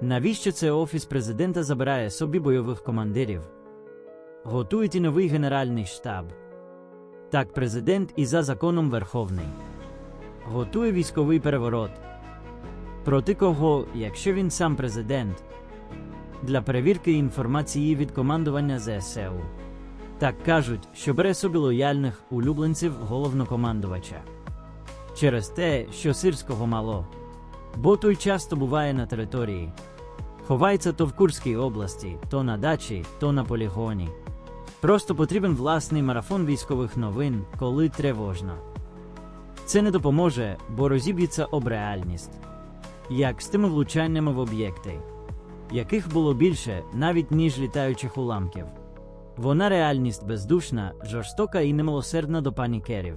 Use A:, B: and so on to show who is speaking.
A: Навіщо це офіс президента забирає собі бойових командирів? Готують і новий генеральний штаб. Так, президент і за законом Верховний. Готує військовий переворот. Проти кого, якщо він сам президент, для перевірки інформації від командування ЗСУ. Так кажуть, що бере собі лояльних улюбленців головнокомандувача. Через те, що сирського мало. Бо той часто буває на території. Ховається то в Курській області, то на дачі, то на полігоні. Просто потрібен власний марафон військових новин, коли тривожно. Це не допоможе, бо розіб'ється об реальність. Як з тими влучаннями в об'єкти, яких було більше навіть ніж літаючих уламків. Вона реальність бездушна, жорстока і немилосердна до панікерів.